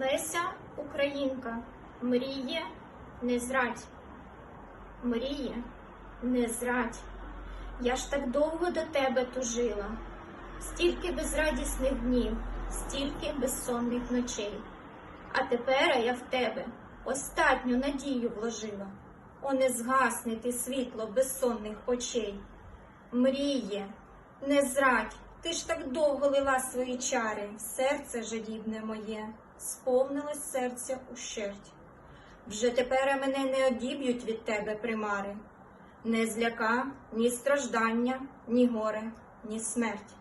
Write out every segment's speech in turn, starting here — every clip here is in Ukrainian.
Леся Українка мріє не зрадь. Мріє не зрадь. Я ж так довго до тебе тужила, стільки безрадісних днів, стільки безсонних ночей. А тепер я в тебе остатню надію вложила. О, не згасне ти світло безсонних очей. Мріє, не зрадь, ти ж так довго лила свої чари, серце жадібне моє, сповнилось серця ущерть. Вже тепер мене не одіб'ють від тебе примари, не зляка, ні страждання, ні горе, ні смерть.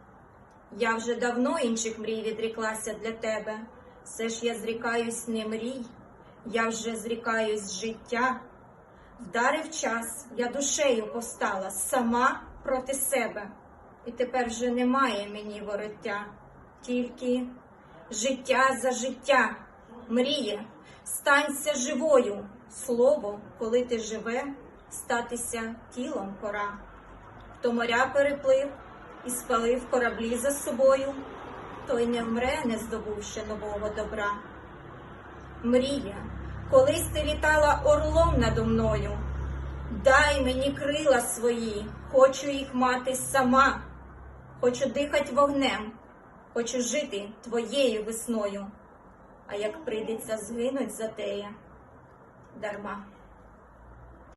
Я вже давно інших мрій відріклася для тебе, все ж я зрікаюсь не мрій, я вже зрікаюсь життя. Вдарив час, я душею постала сама проти себе, і тепер вже немає мені вороття, тільки життя за життя, мріє, станься живою, слово, коли ти живе, статися тілом пора. Хто моря переплив і спалив кораблі за собою, той не вмре, не здобувши нового добра. Мрія, колись ти літала орлом надо мною. Дай мені крила свої, хочу їх мати сама, хочу дихать вогнем, хочу жити твоєю весною. А як прийдеться згинуть за теє, дарма.